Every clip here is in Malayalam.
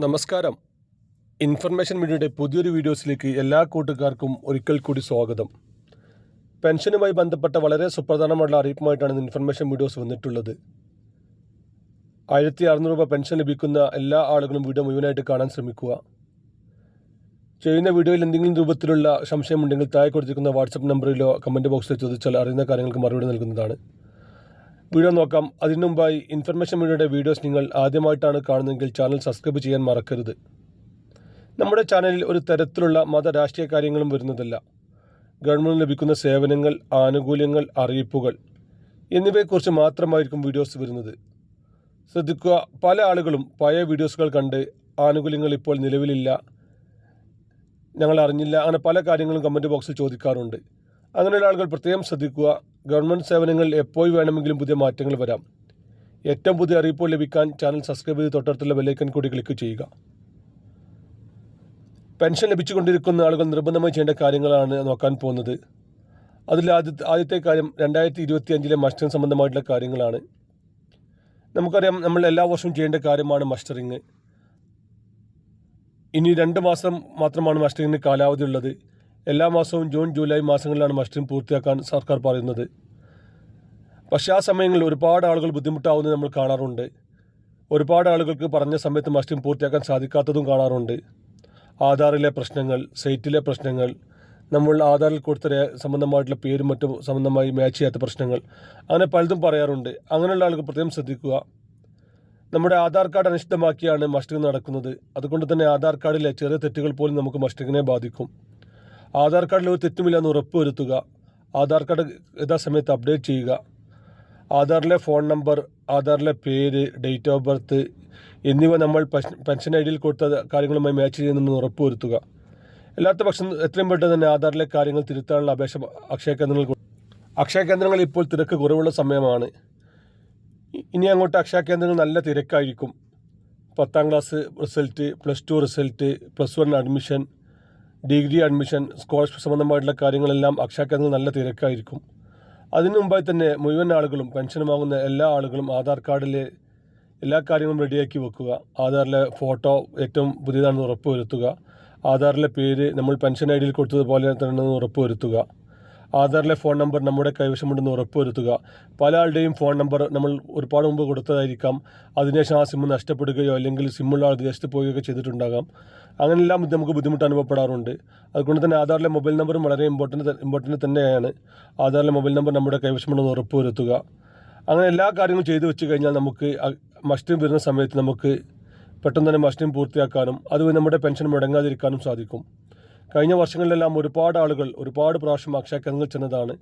നമസ്കാരം. ഇൻഫർമേഷൻ മീഡിയയുടെ പുതിയൊരു വീഡിയോസിലേക്ക് എല്ലാ കൂട്ടുകാർക്കും ഒരിക്കൽ കൂടി സ്വാഗതം. പെൻഷനുമായി ബന്ധപ്പെട്ട വളരെ സുപ്രധാനമായിട്ടുള്ള അറിയിപ്പുമായിട്ടാണ് ഇൻഫർമേഷൻ വീഡിയോസ് വന്നിട്ടുള്ളത്. ആയിരത്തി അറുന്നൂറ് രൂപ പെൻഷൻ ലഭിക്കുന്ന എല്ലാ ആളുകളും വീഡിയോ മുഴുവനായിട്ട് കാണാൻ ശ്രമിക്കുക. ചെയ്യുന്ന വീഡിയോയിൽ എന്തെങ്കിലും രൂപത്തിലുള്ള സംശയമുണ്ടെങ്കിൽ താഴെ കൊടുത്തിരിക്കുന്ന വാട്സപ്പ് നമ്പറിലോ കമന്റ് ബോക്സിലോ ചോദിച്ചാൽ അറിയുന്ന കാര്യങ്ങൾക്ക് മറുപടി നൽകുന്നതാണ്. വീഡിയോ നോക്കാം. അതിനു മുമ്പായി ഇൻഫർമേഷൻ മീഡിയയുടെ വീഡിയോസ് നിങ്ങൾ ആദ്യമായിട്ടാണ് കാണുന്നതെങ്കിൽ ചാനൽ സബ്സ്ക്രൈബ് ചെയ്യാൻ മറക്കരുത്. നമ്മുടെ ചാനലിൽ ഒരു തരത്തിലുള്ള മത രാഷ്ട്രീയ കാര്യങ്ങളും വരുന്നതല്ല. ഗവൺമെന്റ് ലഭിക്കുന്ന സേവനങ്ങൾ ആനുകൂല്യങ്ങൾ അറിയിപ്പുകൾ എന്നിവയെക്കുറിച്ച് മാത്രമായിരിക്കും വീഡിയോസ് വരുന്നത്. ശ്രദ്ധിക്കുക പല ആളുകളും പഴയ വീഡിയോസുകൾ കണ്ട് ആനുകൂല്യങ്ങൾ ഇപ്പോൾ നിലവിലില്ല. ഞങ്ങൾ അറിഞ്ഞില്ല. അങ്ങനെ പല കാര്യങ്ങളും കമന്റ് ബോക്സിൽ ചോദിക്കാറുണ്ട്. അങ്ങനെയുള്ള ആളുകൾ പ്രത്യേകം ശ്രദ്ധിക്കുക. ഗവൺമെന്റ് സേവനങ്ങളിൽ എപ്പോൾ വേണമെങ്കിലും പുതിയ മാറ്റങ്ങൾ വരാം. ഏറ്റവും പുതിയ അറിയിപ്പുകൾ ലഭിക്കാൻ ചാനൽ സബ്സ്ക്രൈബ് ചെയ്ത് തൊട്ടടുത്തുള്ള ബെല്ലൈക്കൻ കൂടി ക്ലിക്ക് ചെയ്യുക. പെൻഷൻ ലഭിച്ചുകൊണ്ടിരിക്കുന്ന ആളുകൾ നിർബന്ധമായി ചെയ്യേണ്ട കാര്യങ്ങളാണ് നോക്കാൻ പോകുന്നത്. അതിൽ ആദ്യത്തെ ആദ്യത്തെ കാര്യം രണ്ടായിരത്തി ഇരുപത്തി അഞ്ചിലെ മസ്റ്ററിംഗ് സംബന്ധമായിട്ടുള്ള കാര്യങ്ങളാണ്. നമുക്കറിയാം നമ്മൾ എല്ലാ വർഷവും ചെയ്യേണ്ട കാര്യമാണ് മസ്റ്ററിങ് ഇനി രണ്ട് മാസം മാത്രമാണ് മസ്റ്ററിങ്ങിന് കാലാവധി ഉള്ളത്. എല്ലാ മാസവും ജൂൺ ജൂലൈ മാസങ്ങളിലാണ് മസ്റ്ററിംഗ് പൂർത്തിയാക്കാൻ സർക്കാർ പറയുന്നത്. പക്ഷേ ആ സമയങ്ങളിൽ ഒരുപാട് ആളുകൾ ബുദ്ധിമുട്ടാവുന്നത് നമ്മൾ കാണാറുണ്ട്. ഒരുപാട് ആളുകൾക്ക് പറഞ്ഞ സമയത്ത് മസ്റ്റിംഗ് പൂർത്തിയാക്കാൻ സാധിക്കാത്തതും കാണാറുണ്ട്. ആധാറിലെ പ്രശ്നങ്ങൾ സൈറ്റിലെ പ്രശ്നങ്ങൾ നമ്മൾ ആധാറിൽ കൊടുത്ത സംബന്ധമായിട്ടുള്ള പേരും മറ്റും സംബന്ധമായി മാച്ച് ചെയ്യാത്ത പ്രശ്നങ്ങൾ അങ്ങനെ പലതും പറയാറുണ്ട്. അങ്ങനെയുള്ള ആളുകൾ പ്രത്യേകം ശ്രദ്ധിക്കുക. നമ്മുടെ ആധാർ കാർഡ് അനിഷ്ടമാക്കിയാണ് മസ്റ്റിംഗ് നടക്കുന്നത്. അതുകൊണ്ട് തന്നെ ആധാർ കാർഡിലെ ചെറിയ തെറ്റുകൾ പോലും നമുക്ക് മസ്റ്റിങ്ങിനെ ബാധിക്കും. ആധാർ കാർഡിൽ ഒരു തെറ്റുമില്ലെന്ന് ഉറപ്പ് വരുത്തുക ആധാർ കാർഡ് യഥാസമയത്ത് അപ്ഡേറ്റ് ചെയ്യുക. ആധാറിലെ ഫോൺ നമ്പർ ആധാറിലെ പേര് ഡേറ്റ് ഓഫ് ബർത്ത് എന്നിവ നമ്മൾ പെൻഷൻ- ഐ ഡിയിൽ കൊടുത്ത കാര്യങ്ങളുമായി മാച്ച് ചെയ്യുന്നുണ്ടെന്ന് ഉറപ്പ് വരുത്തുക അല്ലാത്ത പക്ഷം എത്രയും പെട്ടെന്ന് തന്നെ ആധാറിലെ കാര്യങ്ങൾ തിരുത്താനുള്ള അപേക്ഷ അക്ഷയ കേന്ദ്രങ്ങൾ അക്ഷയ കേന്ദ്രങ്ങൾ ഇപ്പോൾ തിരക്ക് കുറവുള്ള സമയമാണ്. ഇനി അങ്ങോട്ട് അക്ഷയ കേന്ദ്രങ്ങൾ നല്ല തിരക്കായിരിക്കും. പത്താം class result plus two result plus one admission degree admission scholarship സംബന്ധമായിട്ടുള്ള കാര്യങ്ങളെല്ലാം അക്ഷയ കേന്ദ്രങ്ങൾ നല്ല തിരക്കായിരിക്കും. അതിനു മുമ്പായി തന്നെ മുഴുവൻ ആളുകളും പെൻഷൻ വാങ്ങുന്ന എല്ലാ ആളുകളും ആധാർ കാർഡിലെ എല്ലാ കാര്യങ്ങളും റെഡിയാക്കി വെക്കുക. ആധാറിലെ ഫോട്ടോ ഏറ്റവും പുതിയതാണെന്ന് ഉറപ്പ് വരുത്തുക ആധാറിലെ പേര് നമ്മൾ പെൻഷൻ ഐ ഡിയിൽ കൊടുത്തതുപോലെ തന്നെ ഉറപ്പ് വരുത്തുക ആധാറിലെ ഫോൺ നമ്പർ നമ്മുടെ കൈവശമുണ്ടെന്ന് ഉറപ്പുവരുത്തുക. പല ആളുടെയും ഫോൺ നമ്പർ നമ്മൾ ഒരുപാട് മുമ്പ് കൊടുത്തതായിരിക്കാം. അതിനുശേഷം ആ സിമ്മ് നഷ്ടപ്പെടുകയോ അല്ലെങ്കിൽ സിമ്മുള്ള ആൾ വിദേശത്ത് പോവുകയോ ചെയ്തിട്ടുണ്ടാകാം. അങ്ങനെയെല്ലാം നമുക്ക് ബുദ്ധിമുട്ട് അനുഭവപ്പെടാറുണ്ട്. അതുകൊണ്ട് തന്നെ ആധാറിലെ മൊബൈൽ നമ്പറും വളരെ ഇമ്പോർട്ടന്റ് ഇമ്പോർട്ടന്റ് തന്നെയാണ്. ആധാറിലെ മൊബൈൽ നമ്പർ നമ്മുടെ കൈവശമുണ്ടെന്ന് ഉറപ്പുവരുത്തുക. അങ്ങനെ എല്ലാ കാര്യങ്ങളും ചെയ്തു വെച്ച് കഴിഞ്ഞാൽ നമുക്ക് മസ്റ്റിം വരുന്ന സമയത്ത് നമുക്ക് പെട്ടെന്ന് തന്നെ മസ്റ്റിം പൂർത്തിയാക്കാനും അതുപോലെ നമ്മുടെ പെൻഷൻ മുടങ്ങാതിരിക്കാനും സാധിക്കും. കഴിഞ്ഞ വർഷങ്ങളിലെല്ലാം ഒരുപാട് ആളുകൾ ഒരുപാട് പ്രാവശ്യം അക്ഷയ കേന്ദ്രങ്ങൾ ചെന്നതാണ്.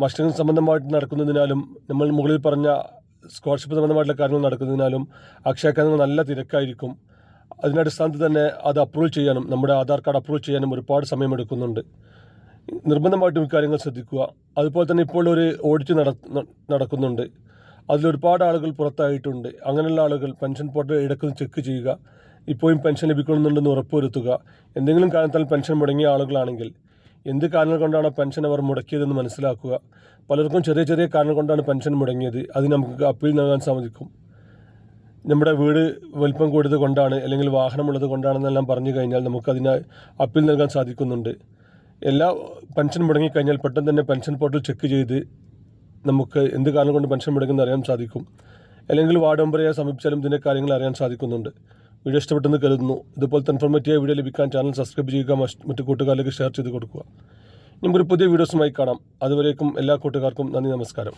മസ്റ്റിംഗ് സംബന്ധമായിട്ട് നടക്കുന്നതിനാലും നമ്മൾ മുകളിൽ പറഞ്ഞ സ്കോളർഷിപ്പ് സംബന്ധമായിട്ടുള്ള കാര്യങ്ങൾ നടക്കുന്നതിനാലും അക്ഷയ കേന്ദ്രങ്ങൾ നല്ല തിരക്കായിരിക്കും. അതിന്റെ അടിസ്ഥാനത്തിൽ തന്നെ അത് അപ്രൂവ് ചെയ്യാനും നമ്മുടെ ആധാർ കാർഡ് അപ്രൂവ് ചെയ്യാനും ഒരുപാട് സമയമെടുക്കുന്നുണ്ട്. നിർബന്ധമായിട്ടും ഇക്കാര്യങ്ങൾ ശ്രദ്ധിക്കുക. അതുപോലെ തന്നെ ഇപ്പോൾ ഒരു ഓഡിറ്റ് നട നടക്കുന്നുണ്ട്. അതിലൊരുപാട് ആളുകൾ പുറത്തായിട്ടുണ്ട്. അങ്ങനെയുള്ള ആളുകൾ പെൻഷൻ പോർട്ടൽ ഇടയ്ക്കൊന്ന് ചെക്ക് ചെയ്യുക. ഇപ്പോഴും പെൻഷൻ ലഭിക്കണമെന്നുണ്ടെന്ന് ഉറപ്പുവരുത്തുക. എന്തെങ്കിലും കാരണത്താൽ പെൻഷൻ മുടങ്ങിയ ആളുകളാണെങ്കിൽ എന്ത് കാരണം കൊണ്ടാണ് പെൻഷൻ അവർ മുടക്കിയതെന്ന് മനസ്സിലാക്കുക. പലർക്കും ചെറിയ ചെറിയ കാരണം കൊണ്ടാണ് പെൻഷൻ മുടങ്ങിയത്. അത് നമുക്ക് അപ്പീൽ നൽകാൻ സാധിക്കും. നമ്മുടെ വീട് വലിപ്പം കൂടിയത് കൊണ്ടാണ് അല്ലെങ്കിൽ വാഹനമുള്ളത് കൊണ്ടാണെന്നെല്ലാം പറഞ്ഞു കഴിഞ്ഞാൽ നമുക്കതിന് അപ്പീൽ നൽകാൻ സാധിക്കുന്നുണ്ട്. എല്ലാ പെൻഷൻ മുടങ്ങിക്കഴിഞ്ഞാൽ പെട്ടെന്ന് തന്നെ പെൻഷൻ പോർട്ടൽ ചെക്ക് ചെയ്ത് നമുക്ക് എന്ത് കാരണം കൊണ്ട് പെൻഷൻ മുടങ്ങുമെന്ന് അറിയാൻ സാധിക്കും. അല്ലെങ്കിൽ വാർഡ് മെമ്പറെ സമീപിച്ചാലും ഇതിന്റെ കാര്യങ്ങൾ അറിയാൻ സാധിക്കുന്നുണ്ട്. വീഡിയോ ഇഷ്ടപ്പെട്ടെന്ന് കരുതുന്നു. ഇതുപോലത്തെ ഇൻഫോർമേറ്റീവ് വീഡിയോ ലഭിക്കാൻ ചാനൽ സബ്സ്ക്രൈബ് ചെയ്യുക മറ്റ് കൂട്ടുകാരിലേക്ക് ഷെയർ ചെയ്ത് കൊടുക്കുക. നമുക്കൊരു പുതിയ വീഡിയോസുമായി കാണാം. അതുവരേക്കും എല്ലാ കൂട്ടുകാർക്കും നന്ദി നമസ്കാരം.